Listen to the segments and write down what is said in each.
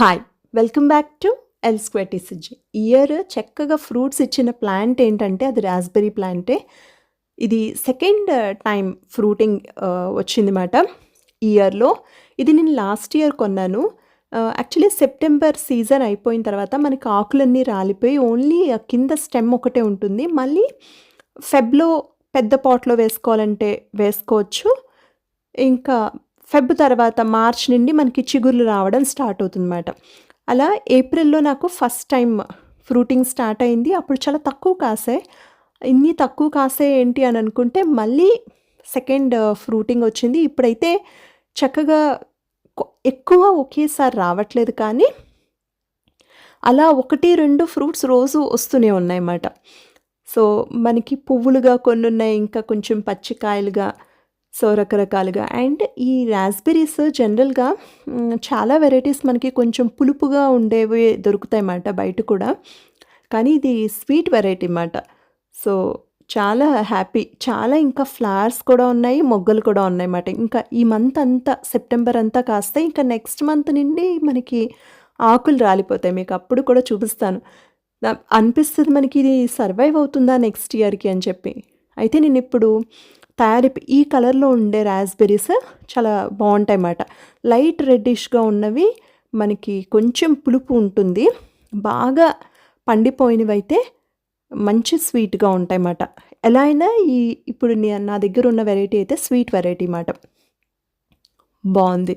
Hi welcome back to L square TCG year చక్కగా fruits ఇచ్చిన plant ఏంటంటే అది రాస్బెర్రీ ప్లాంటే ఇది సెకండ్ టైం ఫ్రూటింగ్ వచ్చింది మాట ఇయర్లో ఇది నేను లాస్ట్ ఇయర్ కొన్నాను. యాక్చువల్లీ సెప్టెంబర్ సీజన్ అయిపోయిన తర్వాత మనకి ఆకులన్నీ రాలిపోయి ఓన్లీ uh, కింద స్టెమ్ ఒకటే ఉంటుంది. మళ్ళీ ఫెబ్లో పెద్ద పాట్లో వేసుకోవాలంటే వేసుకోవచ్చు. ఇంకా ఫెబ్ తర్వాత మార్చ్ నుండి మనకి చిగుర్లు రావడం స్టార్ట్ అవుతుందన్నమాట. అలా ఏప్రిల్లో నాకు ఫస్ట్ టైం ఫ్రూటింగ్ స్టార్ట్ అయింది. అప్పుడు చాలా తక్కువ కాసే. ఇన్ని తక్కువ కాసే ఏంటి అని అనుకుంటే మళ్ళీ సెకండ్ ఫ్రూటింగ్ వచ్చింది. ఇప్పుడైతే చక్కగా ఎక్కువ ఒకేసారి రావట్లేదు కానీ అలా ఒకటి రెండు ఫ్రూట్స్ రోజు వస్తూనే ఉన్నాయన్నమాట. సో మనకి పువ్వులుగా కొన్ని ఉన్నాయి ఇంకా కొంచెం పచ్చికాయలుగా సో రకరకాలుగా. అండ్ ఈ రాస్బెర్రీస్ జనరల్గా చాలా వెరైటీస్ మనకి కొంచెం పులుపుగా ఉండేవి దొరుకుతాయి అన్నమాట బయట కూడా. కానీ ఇది స్వీట్ వెరైటీ అన్నమాట. సో చాలా హ్యాపీ. చాలా ఇంకా ఫ్లవర్స్ కూడా ఉన్నాయి మొగ్గలు కూడా ఉన్నాయి అన్నమాట. ఇంకా ఈ మంత్ అంతా సెప్టెంబర్ అంతా కాస్తే ఇంకా నెక్స్ట్ మంత్ నుండి మనకి ఆకులు రాలిపోతాయి. మీకు అప్పుడు కూడా చూపిస్తాను. అనిపిస్తుంది మనకి ఇది సర్వైవ్ అవుతుందా నెక్స్ట్ ఇయర్కి అని చెప్పి. అయితే నేను ఇప్పుడు తయారీ ఈ కలర్లో ఉండే రాస్బెర్రీస్ చాలా బాగుంటాయి అన్నమాట లైట్ రెడ్డిష్గా ఉన్నవి మనకి కొంచెం పులుపు ఉంటుంది. బాగా పండిపోయినవి అయితే మంచి స్వీట్గా ఉంటాయి అన్నమాట ఎలా అయినా ఈ ఇప్పుడు నా దగ్గర ఉన్న వెరైటీ అయితే స్వీట్ వెరైటీ అన్నమాట. బాగుంది.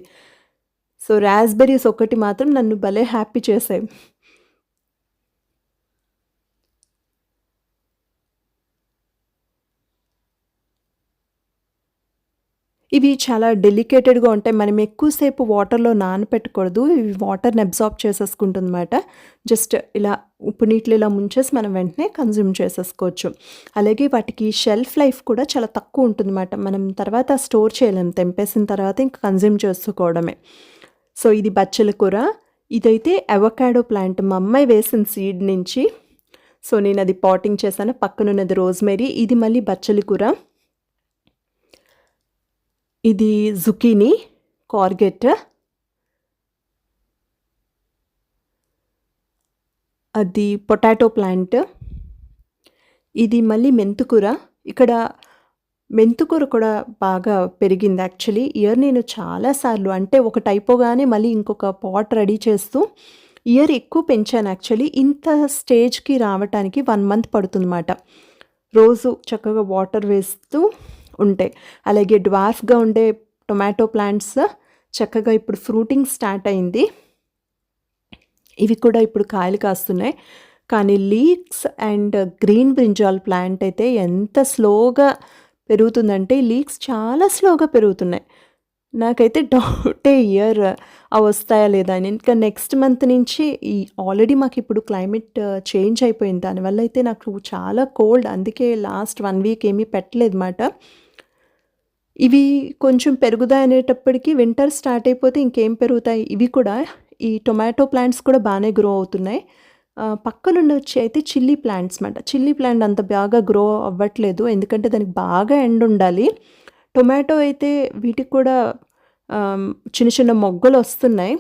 సో రాస్బెర్రీస్ ఒకటి మాత్రం నన్ను భలే హ్యాపీ చేసాయి. ఇవి చాలా డెలికేటెడ్గా ఉంటాయి. మనం ఎక్కువసేపు వాటర్లో నానపెట్టకూడదు. ఇవి వాటర్ని అబ్జార్బ్ చేసేసుకుంటుందన్నమాట. జస్ట్ ఇలా ఉప్పు నీటిలో ఇలా ముంచేసి మనం వెంటనే కన్జ్యూమ్ చేసేసుకోవచ్చు. అలాగే వాటికి షెల్ఫ్ లైఫ్ కూడా చాలా తక్కువ ఉంటుందన్నమాట. మనం తర్వాత స్టోర్ చేయలేము తెంపేసిన తర్వాత ఇంకా కన్జ్యూమ్ చేసుకోవడమే. సో ఇది బచ్చల కూర. ఇదైతే అవకాడో ప్లాంట్. మా అమ్మాయి వేసిన సీడ్ నుంచి. సో నేను అది పాటింగ్ చేశాను. పక్కనున్నది రోజ్మెరీ. ఇది మళ్ళీ బచ్చలి కూర. ఇది జుకీనీ కార్గెట్. అది పొటాటో ప్లాంట్. ఇది మళ్ళీ మెంతుకూర. ఇక్కడ మెంతుకూర కూడా బాగా పెరిగింది యాక్చువల్లీ. ఇయర్ నేను చాలాసార్లు అంటే ఒక టైపోగానే మళ్ళీ ఇంకొక పాట్ రెడీ చేస్తూ ఇయర్ ఎక్కువ పెంచాను యాక్చువల్లీ. ఇంత స్టేజ్కి రావటానికి వన్ మంత్ పడుతుందన్నమాట. రోజు చక్కగా వాటర్ వేస్తూ ఉంటాయి. అలాగే డ్వార్ఫ్గా ఉండే టొమాటో ప్లాంట్స్ చక్కగా ఇప్పుడు ఫ్రూటింగ్ స్టార్ట్ అయింది. ఇవి కూడా ఇప్పుడు కాయలు కాస్తున్నాయి. కానీ leeks and green brinjal plant అయితే ఎంత స్లోగా పెరుగుతుందంటే లీక్స్ చాలా స్లోగా పెరుగుతున్నాయి. నాకైతే డౌటే ఇయర్ అవి వస్తాయా లేదా అని. ఇంకా నెక్స్ట్ మంత్ నుంచి ఈ ఆల్రెడీ మాకు ఇప్పుడు క్లైమేట్ చేంజ్ అయిపోయింది. దానివల్ల అయితే నాకు చాలా కోల్డ్. అందుకే లాస్ట్ వన్ వీక్ ఏమీ పెట్టలేదు మాట ఇవి కొంచెం పెరుగుదాయి అనేటప్పటికి వింటర్ స్టార్ట్ అయిపోతే ఇంకేం పెరుగుతాయి? ఇవి కూడా ఈ టొమాటో ప్లాంట్స్ కూడా బాగానే గ్రో అవుతున్నాయి. పక్కనుండి వచ్చి అయితే చిల్లీ ప్లాంట్స్ మాట. చిల్లీ ప్లాంట్ అంత బాగా గ్రో అవ్వట్లేదు. ఎందుకంటే దానికి బాగా ఎండ ఉండాలి. టొమాటో అయితే వీటికి కూడా చిన్న చిన్న మొగ్గలు వస్తున్నాయి.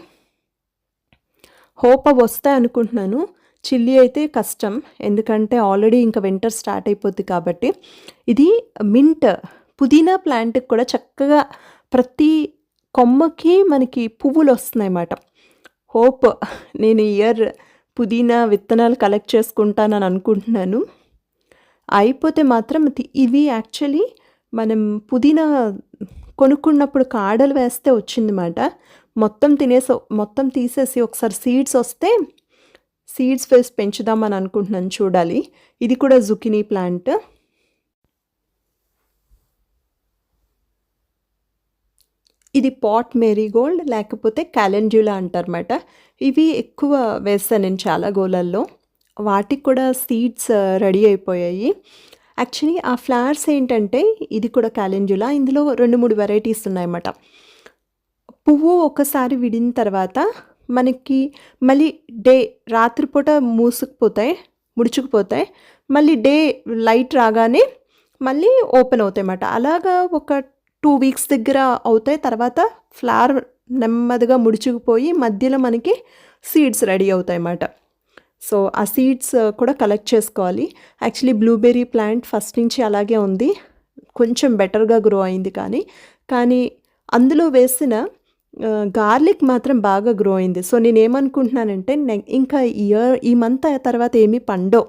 హోప్ అవి వస్తాయి అనుకుంటున్నాను. చిల్లీ అయితే కష్టం. ఎందుకంటే ఆల్రెడీ ఇంకా వింటర్ స్టార్ట్ అయిపోద్ది కాబట్టి. ఇది మింట్ పుదీనా ప్లాంట్కి కూడా చక్కగా ప్రతి కొమ్మకి మనకి పువ్వులు వస్తున్నాయి అన్నమాట హోప్ నేను ఇయర్ పుదీనా విత్తనాలు కలెక్ట్ చేసుకుంటానని అనుకుంటున్నాను. అయిపోతే మాత్రం ఇవి యాక్చువల్లీ మనం పుదీనా కొనుక్కున్నప్పుడు కాడలు వేస్తే వచ్చిందన్నమాట. మొత్తం తినేసి మొత్తం తీసేసి ఒకసారి సీడ్స్ వస్తే సీడ్స్ వేసి పెంచుదామని అనుకుంటున్నాను చూడాలి. ఇది కూడా జుకినీ ప్లాంట్. ఇది పాట్ మేరీగోల్డ్ లేకపోతే క్యాలెండ్యులా అంటారన్నమాట. ఇవి ఎక్కువ వేస్తాను నేను చాలా గోలల్లో వాటికి కూడా సీడ్స్ రెడీ అయిపోయాయి. యాక్చువల్లీ ఆ ఫ్లవర్స్ ఏంటంటే ఇది కూడా క్యాలెండ్యులా ఇందులో రెండు మూడు వెరైటీస్ ఉన్నాయన్నమాట. పువ్వు ఒకసారి విడిన తర్వాత మనకి మళ్ళీ డే రాత్రిపూట మూసుకుపోతాయి ముడుచుకుపోతాయి. మళ్ళీ డే లైట్ రాగానే మళ్ళీ ఓపెన్ అవుతాయి అన్నమాట అలాగా ఒక టూ వీక్స్ దగ్గర అవుతాయి. తర్వాత ఫ్లవర్ నెమ్మదిగా ముడుచుకుపోయి మధ్యలో మనకి సీడ్స్ రెడీ అవుతాయి అన్నమాట సో ఆ సీడ్స్ కూడా కలెక్ట్ చేసుకోవాలి. యాక్చువల్లీ బ్లూబెర్రీ ప్లాంట్ ఫస్ట్ నుంచి అలాగే ఉంది. కొంచెం బెటర్గా గ్రో అయింది కానీ కానీ అందులో వేసిన గార్లిక్ మాత్రం బాగా గ్రో అయింది. సో నేను ఏమనుకుంటున్నానంటే నె- ఇంకా ఇయర్ ఈ మంత్ తర్వాత ఏమీ పండో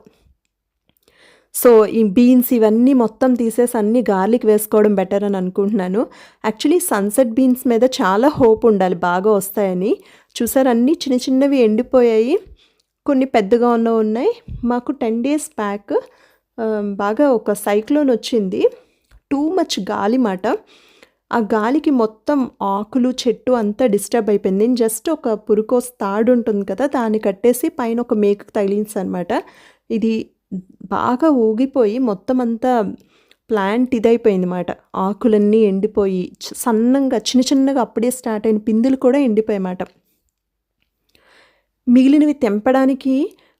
సో ఈ బీన్స్ ఇవన్నీ మొత్తం తీసేసి అన్ని గార్లిక్ వేసుకోవడం బెటర్ అని అనుకుంటున్నాను. యాక్చువల్లీ సన్సెట్ బీన్స్ మీద చాలా హోప్ ఉండాలి బాగా వస్తాయని. చూసారు అన్నీ చిన్న చిన్నవి ఎండిపోయాయి. కొన్ని పెద్దగా ఉన్న ఉన్నాయి. మాకు టెన్ డేస్ బ్యాక్ బాగా ఒక సైక్లోన్ వచ్చింది. టూ మచ్ గాలి మాట. ఆ గాలికి మొత్తం ఆకులు చెట్టు అంతా డిస్టర్బ్ అయిపోయింది. నేను జస్ట్ ఒక పురుకోస్ తాడు ఉంటుంది కదా దాన్ని కట్టేసి పైన ఒక మేకు తగిలించాను అనమాట ఇది బాగా ఊగిపోయి మొత్తం అంతా ప్లాంట్ ఇదైపోయింది మాట ఆకులన్నీ ఎండిపోయి సన్నంగా చిన్న చిన్నగా అప్పుడే స్టార్ట్ అయిన పిందులు కూడా ఎండిపోయామాట మిగిలినవి తెంపడానికి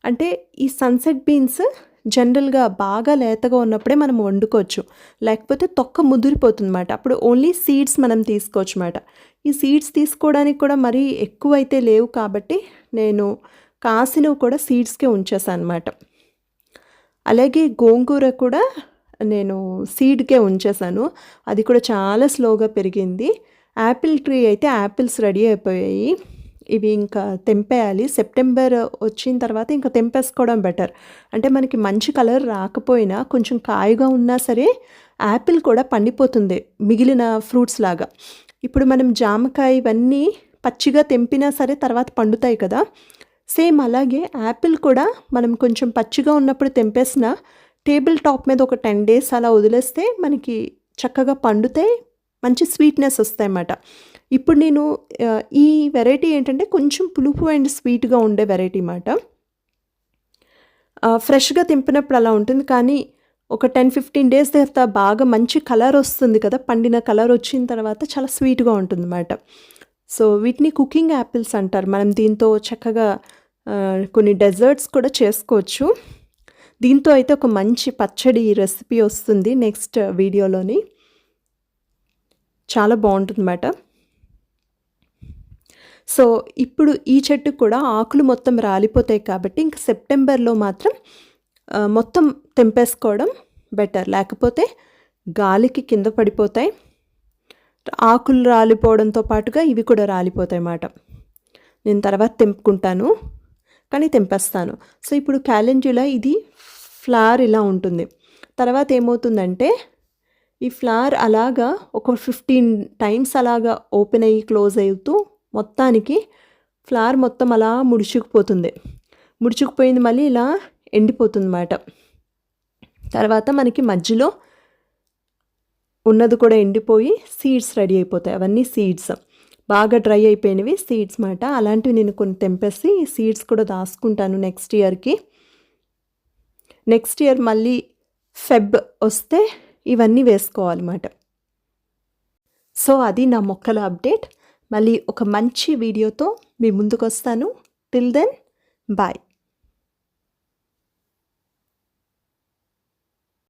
అంటే ఈ సన్సెట్ బీన్స్ జనరల్గా బాగా లేతగా ఉన్నప్పుడే మనం వండుకోవచ్చు. లేకపోతే తొక్క ముదిరిపోతుంది అన్నమాట అప్పుడు ఓన్లీ సీడ్స్ మనం తీసుకోవచ్చు అన్నమాట ఈ సీడ్స్ తీసుకోవడానికి కూడా మరీ ఎక్కువ అయితే లేవు కాబట్టి నేను కాసినవి కూడా సీడ్స్కే ఉంచేసాను అనమాట అలాగే గోంగూర కూడా నేను సీడ్కే ఉంచేసాను. అది కూడా చాలా స్లోగా పెరిగింది. యాపిల్ ట్రీ అయితే యాపిల్స్ రెడీ అయిపోయాయి. ఇవి ఇంకా తెంపేయాలి. సెప్టెంబర్ వచ్చిన తర్వాత ఇంకా తెంపేసుకోవడం బెటర్. అంటే మనకి మంచి కలర్ రాకపోయినా కొంచెం కాయగా ఉన్నా సరే యాపిల్ కూడా పండిపోతుంది మిగిలిన ఫ్రూట్స్ లాగా. ఇప్పుడు మనం జామకాయ ఇవన్నీ పచ్చిగా తెంపినా సరే తర్వాత పండుతాయి కదా. సేమ్ అలాగే యాపిల్ కూడా మనం కొంచెం పచ్చిగా ఉన్నప్పుడు తెంపేసిన టేబుల్ టాప్ మీద ఒక టెన్ డేస్ అలా వదిలేస్తే మనకి చక్కగా పండుతాయి మంచి స్వీట్నెస్ వస్తాయన్నమాట. ఇప్పుడు నేను ఈ వెరైటీ ఏంటంటే కొంచెం పులుపు అండ్ స్వీట్గా ఉండే వెరైటీ అన్నమాట. ఫ్రెష్గా తెంపినప్పుడు అలా ఉంటుంది కానీ ఒక టెన్ ఫిఫ్టీన్ డేస్ తర్వాత బాగా మంచి కలర్ వస్తుంది కదా పండిన కలర్ వచ్చిన తర్వాత చాలా స్వీట్గా ఉంటుంది అన్నమాట సో వీటిని కుకింగ్ యాపిల్స్ అంటారు. మనం దీంతో చక్కగా కొన్ని డెజర్ట్స్ కూడా చేసుకోవచ్చు. దీంతో అయితే ఒక మంచి పచ్చడి రెసిపీ వస్తుంది నెక్స్ట్ వీడియోలోని. చాలా బాగుంటుందన్నమాట సో ఇప్పుడు ఈ చెట్టుకు కూడా ఆకులు మొత్తం రాలిపోతాయి కాబట్టి ఇంక సెప్టెంబర్లో మాత్రం మొత్తం తెంపేసుకోవడం బెటర్ లేకపోతే గాలికి కింద పడిపోతాయి. ఆకులు రాలిపోవడంతో పాటుగా ఇవి కూడా రాలిపోతాయి అన్నమాట నేను తర్వాత తెంపుకుంటాను. కానీ తెంపేస్తాను. సో ఇప్పుడు క్యాలెండ్యులా ఇది ఫ్లవర్ ఇలా ఉంటుంది. తర్వాత ఏమవుతుందంటే ఈ ఫ్లవర్ అలాగా ఒక ఫిఫ్టీన్ టైమ్స్ అలాగా ఓపెన్ అయ్యి క్లోజ్ అవుతూ మొత్తానికి ఫ్లవర్ మొత్తం అలా ముడుచుకుపోతుంది. ముడుచుకుపోయింది మళ్ళీ ఇలా ఎండిపోతుంది అన్నమాట తర్వాత మనకి మధ్యలో ఉన్నది కూడా ఎండిపోయి సీడ్స్ రెడీ అయిపోతాయి. అవన్నీ సీడ్స్. బాగా డ్రై అయిపోయినవి సీడ్స్ మాట. అలాంటివి నేను కొన్ని తెంపేసి సీడ్స్ కూడా దాచుకుంటాను నెక్స్ట్ ఇయర్కి. నెక్స్ట్ ఇయర్ మళ్ళీ ఫెబ్ వస్తే ఇవన్నీ వేసుకోవాలన్నమాట సో అది నా మొక్కల అప్డేట్. మళ్ళీ ఒక మంచి వీడియోతో మీ ముందుకు వస్తాను టిల్ దెన్ బాయ్.